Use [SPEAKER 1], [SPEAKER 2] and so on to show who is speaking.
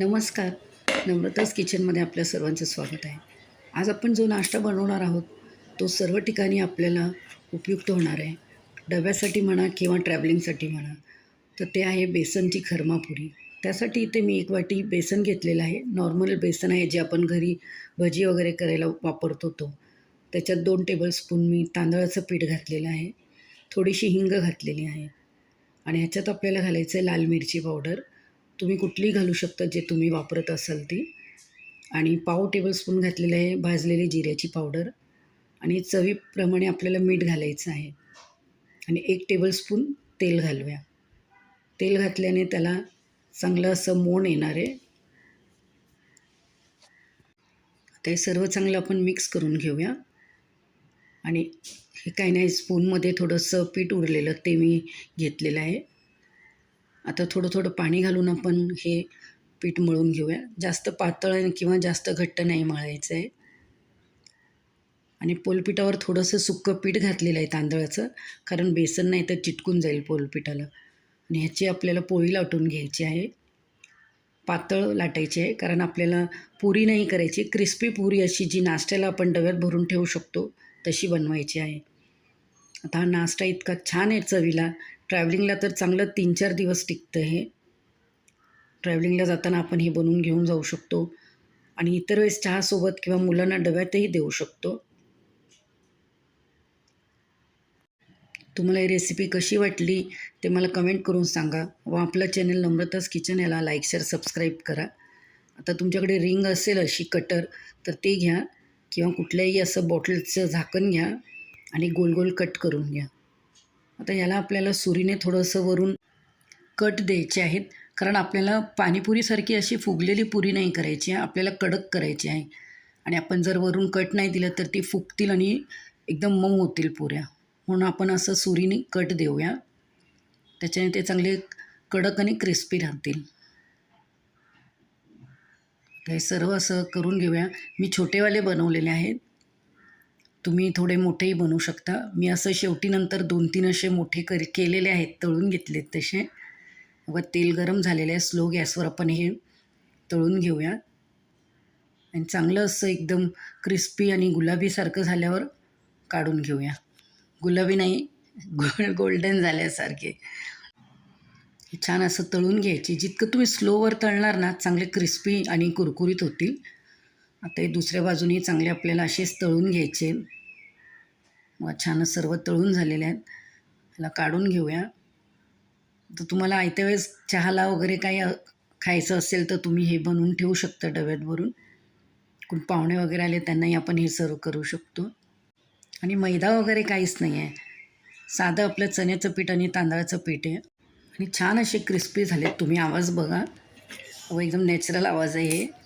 [SPEAKER 1] नमस्कार. नम्रताज किचनमध्ये आपल्या सर्वांचं स्वागत आहे. आज आपण जो नाश्ता बनवणार आहोत तो सर्व ठिकाणी आपल्याला उपयुक्त होणार आहे. डब्यासाठी म्हणा किंवा ट्रॅव्हलिंगसाठी म्हणा तर ते आहे बेसनची खरमापुरी. त्यासाठी इथे मी एक वाटी बेसन घेतलेलं आहे. नॉर्मल बेसन आहे जे आपण घरी भजी वगैरे करायला वापरतो तो. त्याच्यात दोन टेबलस्पून मी तांदळाचं पीठ घातलेलं आहे. थोडीशी हिंग घातलेली आहे. आणि ह्याच्यात आपल्याला घालायचं आहे लाल मिरची पावडर. तुम्ही कुठलीही घालू शकता जे तुम्ही वापरत असाल ती. आणि पाव टेबलस्पून घातलेलं आहे भाजलेली जिऱ्याची पावडर. आणि चवीप्रमाणे आपल्याला मीठ घालायचं आहे. आणि एक टेबलस्पून तेल घालूया. तेल घातल्याने त्याला चांगलं असं मोण येणार आहे. ते सर्व चांगलं आपण मिक्स करून घेऊया. आणि हे काही नाही स्पूनमध्ये थोडंसं पीठ उरलेलं ते मी घेतलेलं आहे. आता थोडं थोडं पाणी घालून आपण हे पीठ मळून घेऊया. जास्त पातळ किंवा जास्त घट्ट नाही मळायचं आहे. आणि पोलपिठावर थोडंसं सुक्कं पीठ घातलेलं आहे तांदळाचं कारण बेसन नाही तर चिटकून जाईल पोलपिठाला. आणि ह्याची आपल्याला पोळी लाटून घ्यायची आहे. पातळ लाटायची आहे कारण आपल्याला पुरी नाही करायची. क्रिस्पी पुरी अशी जी नाश्त्याला आपण डब्यात भरून ठेवू शकतो तशी बनवायची आहे. आता हा नाश्ता इतका छान आहे चवीला. ट्रॅव्हलिंगला तर चांगलं तीन चार दिवस टिकतं हे. ट्रॅव्हलिंगला जाताना आपण हे बनवून घेऊन जाऊ शकतो. आणि इतर वेळेस चहासोबत किंवा मुलांना डब्यातही देऊ शकतो. तुम्हाला ही रेसिपी कशी वाटली ते मला कमेंट करून सांगा. व आपलं चॅनल नम्रताच किचन याला लाईक शेअर सबस्क्राईब करा. आता तुमच्याकडे रिंग असेल अशी कटर तर ते घ्या. किंवा कुठल्याही असं बॉटलचं झाकण घ्या. आणि गोल गोल कट करून घ्या. आता याला आपल्याला सुरीने थोडंसं वरून कट द्यायचे आहेत. कारण आपल्याला पाणीपुरीसारखी अशी फुगलेली पुरी नाही करायची आहे आपल्याला कडक करायची आहे. आणि आपण जर वरून कट नाही दिलं तर ती फुगतील आणि एकदम मऊ होतील पुऱ्या. म्हणून आपण असं सुरीने कट देऊया. त्याच्याने ते चांगले कडक आणि क्रिस्पी राहतील. हे सर्व असं करून घेऊया. मी छोटेवाले बनवलेले आहेत. तुम्ही थोडे मोठेही बनवू शकता. मी असं शेवटी नंतर दोन तीन असे मोठे कर केलेले आहेत तळून घेतलेत तसे. व तेल गरम झालेले आहे स्लो गॅसवर आपण हे तळून घेऊया. आणि चांगलं असं एकदम क्रिस्पी आणि गुलाबीसारखं झाल्यावर काढून घेऊया. गुलाबी नाही गोल गोल्डन झाल्यासारखे. छान असं तळून घ्यायची. जितकं तुम्ही स्लोवर तळणार ना चांगले क्रिस्पी आणि कुरकुरीत होतील. आता हे दुसऱ्या बाजूने चांगले आपल्याला असेच तळून घ्यायचे. व छान सर्व तळून झालेले आहेत. त्याला काढून घेऊया. तर तुम्हाला आयत्या वेळेस चहाला वगैरे काही खायचं असेल तर तुम्ही हे बनवून ठेवू शकता डब्यात भरून. कोण पाहुणे वगैरे आले त्यांनाही आपण हे सर्व करू शकतो. आणि मैदा वगैरे काहीच नाही आहे. साधं आपलं चण्याचं पीठ आणि तांदळाचं पीठ आहे. आणि छान असे क्रिस्पी झालेत. तुम्ही आवाज बघा. व एकदम नॅचरल आवाज आहे हे.